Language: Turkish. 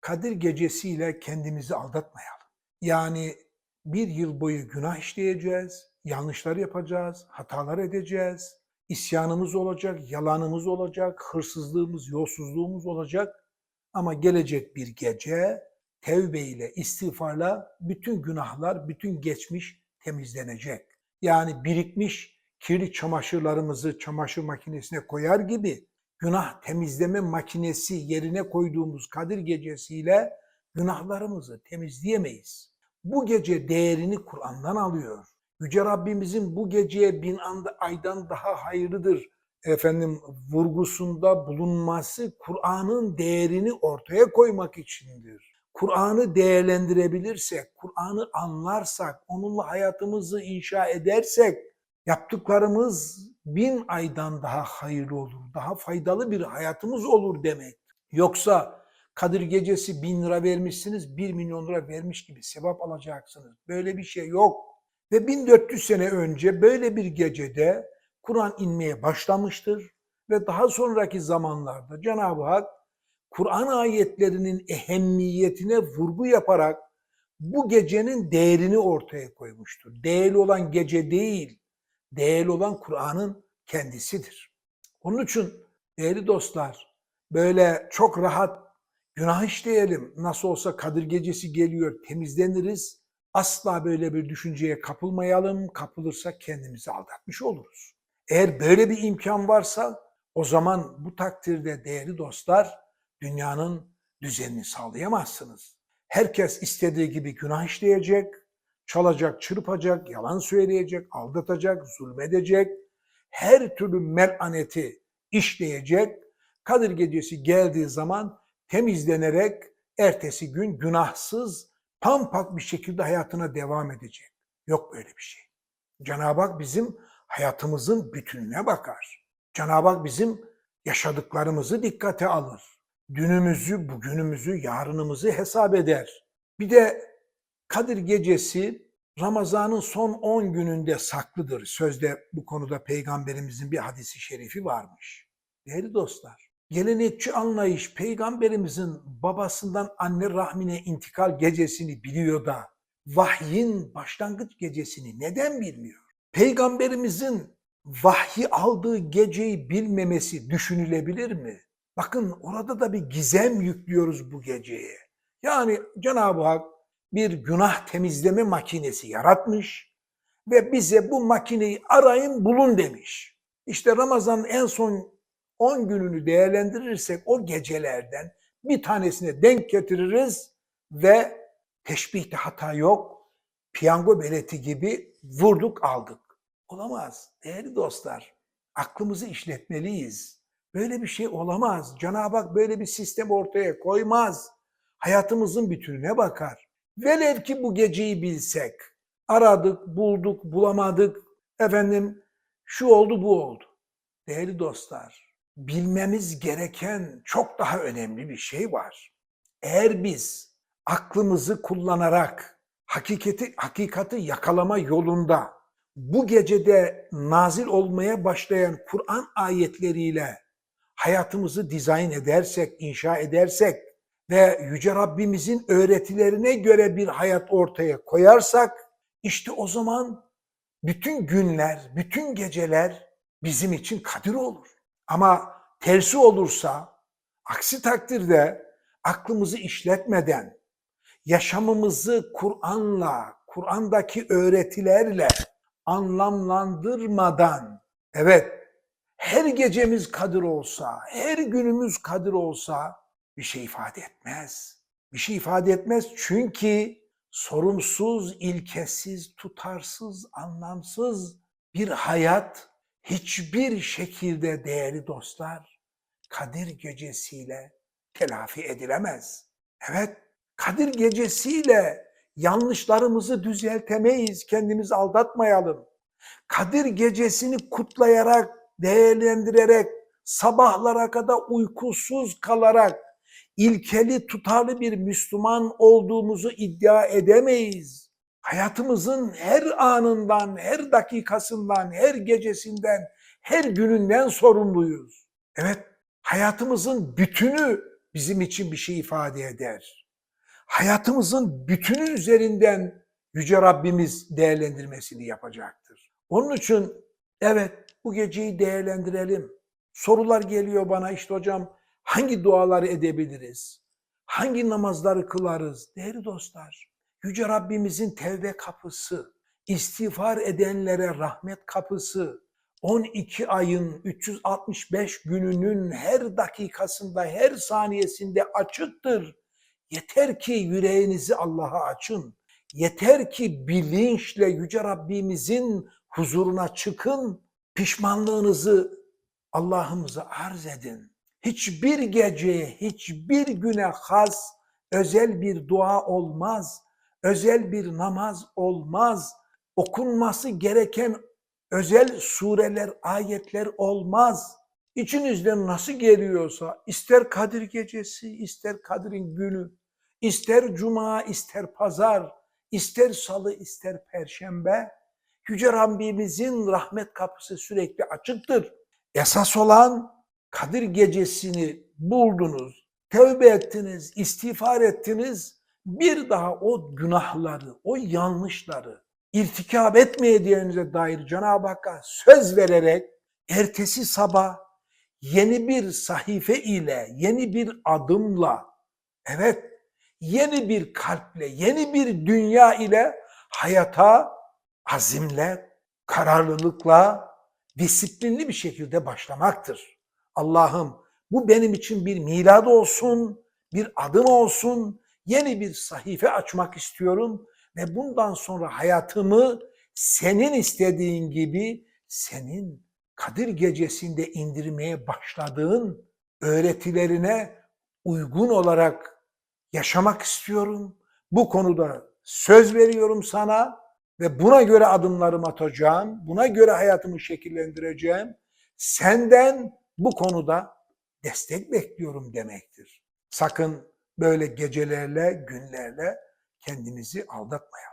Kadir gecesiyle kendimizi aldatmayalım. Yani bir yıl boyu günah işleyeceğiz, yanlışlar yapacağız, hatalar edeceğiz, isyanımız olacak, yalanımız olacak, hırsızlığımız, yolsuzluğumuz olacak. Ama gelecek bir gece tevbe ile, istiğfarla bütün günahlar, bütün geçmiş temizlenecek. Yani birikmiş kirli çamaşırlarımızı çamaşır makinesine koyar gibi günah temizleme makinesi yerine koyduğumuz Kadir gecesiyle günahlarımızı temizleyemeyiz. Bu gece değerini Kur'an'dan alıyor. Yüce Rabbimizin bu geceye bin anda aydan daha hayırlıdır efendim vurgusunda bulunması Kur'an'ın değerini ortaya koymak içindir. Kur'an'ı değerlendirebilirsek, Kur'an'ı anlarsak, onunla hayatımızı inşa edersek yaptıklarımız bin aydan daha hayırlı olur, daha faydalı bir hayatımız olur demek. Yoksa Kadir Gecesi bin lira vermişsiniz, bir milyon lira vermiş gibi sevap alacaksınız. Böyle bir şey yok. Ve 1400 sene önce böyle bir gecede Kur'an inmeye başlamıştır ve daha sonraki zamanlarda Cenab-ı Hak Kur'an ayetlerinin ehemmiyetine vurgu yaparak bu gecenin değerini ortaya koymuştur. Değerli olan gece değil, değerli olan Kur'an'ın kendisidir. Onun için değerli dostlar böyle çok rahat günah işleyelim. Nasıl olsa Kadir Gecesi geliyor temizleniriz. Asla böyle bir düşünceye kapılmayalım. Kapılırsak kendimizi aldatmış oluruz. Eğer böyle bir imkan varsa o zaman bu takdirde değerli dostlar dünyanın düzenini sağlayamazsınız. Herkes istediği gibi günah işleyecek, çalacak, çırpacak, yalan söyleyecek, aldatacak, zulmedecek, her türlü melaneti işleyecek. Kadir gecesi geldiği zaman temizlenerek ertesi gün günahsız, pampak bir şekilde hayatına devam edecek. Yok böyle bir şey. Cenab-ı Hak bizim hayatımızın bütününe bakar. Cenab-ı Hak bizim yaşadıklarımızı dikkate alır. Dünümüzü, bugünümüzü, yarınımızı hesap eder. Bir de Kadir Gecesi Ramazan'ın son 10 gününde saklıdır. Sözde bu konuda peygamberimizin bir hadisi şerifi varmış. Değerli dostlar, gelenekçi anlayış peygamberimizin babasından anne rahmine intikal gecesini biliyor da vahyin başlangıç gecesini neden bilmiyor? Peygamberimizin vahyi aldığı geceyi bilmemesi düşünülebilir mi? Bakın orada da bir gizem yüklüyoruz bu geceye. Yani Cenab-ı Hak bir günah temizleme makinesi yaratmış ve bize bu makineyi arayın bulun demiş. İşte Ramazan'ın en son 10 gününü değerlendirirsek o gecelerden bir tanesine denk getiririz ve teşbihte hata yok. Piyango beleti gibi vurduk aldık. Olamaz değerli dostlar. Aklımızı işletmeliyiz. Böyle bir şey olamaz. Cenab-ı Hak böyle bir sistem ortaya koymaz. Hayatımızın bütününe bakar. Velev ki bu geceyi bilsek, aradık, bulduk, bulamadık, efendim şu oldu bu oldu. Değerli dostlar, bilmemiz gereken çok daha önemli bir şey var. Eğer biz aklımızı kullanarak hakikati, hakikati yakalama yolunda bu gecede nazil olmaya başlayan Kur'an ayetleriyle hayatımızı dizayn edersek, inşa edersek, ve Yüce Rabbimizin öğretilerine göre bir hayat ortaya koyarsak işte o zaman bütün günler, bütün geceler bizim için kadir olur. Ama tersi olursa, aksi takdirde aklımızı işletmeden, yaşamımızı Kur'an'la, Kur'an'daki öğretilerle anlamlandırmadan, evet her gecemiz kadir olsa, her günümüz kadir olsa, bir şey ifade etmez. Bir şey ifade etmez çünkü sorumsuz, ilkesiz, tutarsız, anlamsız bir hayat hiçbir şekilde değerli dostlar Kadir gecesiyle telafi edilemez. Evet, Kadir gecesiyle yanlışlarımızı düzeltemeyiz, kendimizi aldatmayalım. Kadir gecesini kutlayarak, değerlendirerek, sabahlara kadar uykusuz kalarak ilkeli tutarlı bir Müslüman olduğumuzu iddia edemeyiz. Hayatımızın her anından, her dakikasından, her gecesinden, her gününden sorumluyuz. Evet, hayatımızın bütünü bizim için bir şey ifade eder. Hayatımızın bütünü üzerinden Yüce Rabbimiz değerlendirmesini yapacaktır. Onun için evet bu geceyi değerlendirelim. Sorular geliyor bana işte hocam hangi duaları edebiliriz? Hangi namazları kılarız? Değerli dostlar, Yüce Rabbimizin tevbe kapısı, istiğfar edenlere rahmet kapısı, 12 ayın 365 gününün her dakikasında, her saniyesinde açıktır. Yeter ki yüreğinizi Allah'a açın. Yeter ki bilinçle Yüce Rabbimizin huzuruna çıkın. Pişmanlığınızı Allah'ımıza arz edin. Hiçbir geceye, hiçbir güne has özel bir dua olmaz. Özel bir namaz olmaz. Okunması gereken özel sureler, ayetler olmaz. İçinizden nasıl geliyorsa ister Kadir gecesi, ister Kadir'in günü, ister cuma, ister pazar, ister salı, ister perşembe Yüce Rabbimizin rahmet kapısı sürekli açıktır. Esas olan Kadir gecesini buldunuz, tövbe ettiniz, istiğfar ettiniz. Bir daha o günahları, o yanlışları irtikap etmeyeceğinize dair Cenab-ı Hakk'a söz vererek ertesi sabah yeni bir sahife ile, yeni bir adımla, evet yeni bir kalple, yeni bir dünya ile hayata azimle, kararlılıkla, disiplinli bir şekilde başlamaktır. Allah'ım bu benim için bir milad olsun, bir adım olsun, yeni bir sahife açmak istiyorum ve bundan sonra hayatımı senin istediğin gibi, senin Kadir gecesinde indirmeye başladığın öğretilerine uygun olarak yaşamak istiyorum. Bu konuda söz veriyorum sana ve buna göre adımlarımı atacağım. Buna göre hayatımı şekillendireceğim. Senden bu konuda destek bekliyorum demektir. Sakın böyle gecelerle, günlerle kendimizi aldatmayalım.